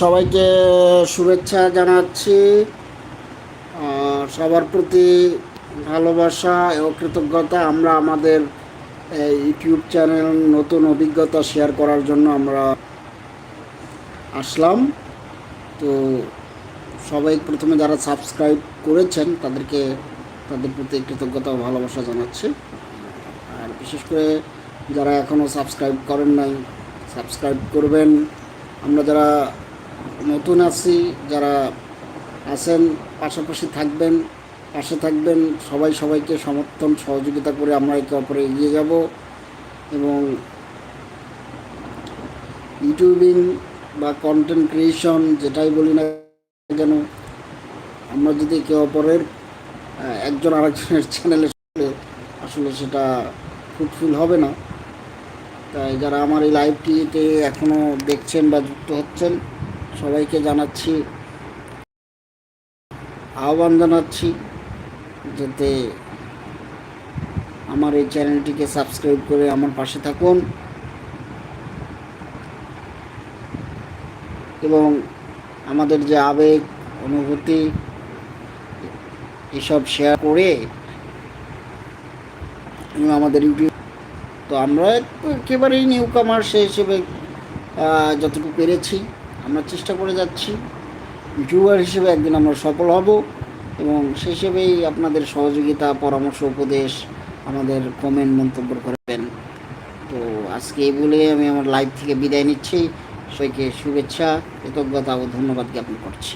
সবাইকে শুভেচ্ছা জানাচ্ছি। সবার প্রতি ভালোবাসা ও কৃতজ্ঞতা। আমরা আমাদের ইউটিউব চ্যানেল নতুন অভিজ্ঞতা শেয়ার করার জন্য আমরা আসলাম। তো সবাই প্রথমে যারা সাবস্ক্রাইব করেছেন, তাদেরকে, তাদের প্রতি কৃতজ্ঞতা ও ভালোবাসা জানাচ্ছি। বিশেষ করে যারা এখনও সাবস্ক্রাইব করেন নাই সাবস্ক্রাইব করবেন। আমরা যারা নতুন আছি, যারা আছেন, পাশাপাশি থাকবেন, পাশে থাকবেন, সবাই সবাইকে সমর্থন, সহযোগিতা করে আমরা একে অপরে এগিয়ে যাব এবং ইউটিউবিং বা কন্টেন্ট ক্রিয়েশন যেটাই বলি না কেন, আমরা যদি একে অপরের একজন আরেকজনের চ্যানেলে আসলে সেটা ফ্রুটফুল হবে না। তাই যারা আমার এই লাইভটিতে এখনও দেখছেন বা যুক্ত হচ্ছেন, সবাইকে জানাচ্ছি, আহ্বান জানাচ্ছি যাতে আমার এই চ্যানেলটিকে সাবস্ক্রাইব করে আমার পাশে থাকুন। এবং আমাদের যে আবেগ, অনুভূতি, এসব শেয়ার করে আমাদের ইউটিউব। তো আমরা একেবারেই নিউ কামার সে হিসেবে যতটুকু পেরেছি, আমরা চেষ্টা করে যাচ্ছি। ইউটিউবার হিসেবে একদিন আমরা সফল হব এবং সে হিসেবেই আপনাদের সহযোগিতা, পরামর্শ, উপদেশ আমাদের কমেন্ট মন্তব্য করবেন। তো আজকে এই বলে আমি আমার লাইভ থেকে বিদায় নিচ্ছি। সবাইকে শুভেচ্ছা, কৃতজ্ঞতা ও ধন্যবাদ জ্ঞাপন করছি।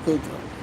不规则。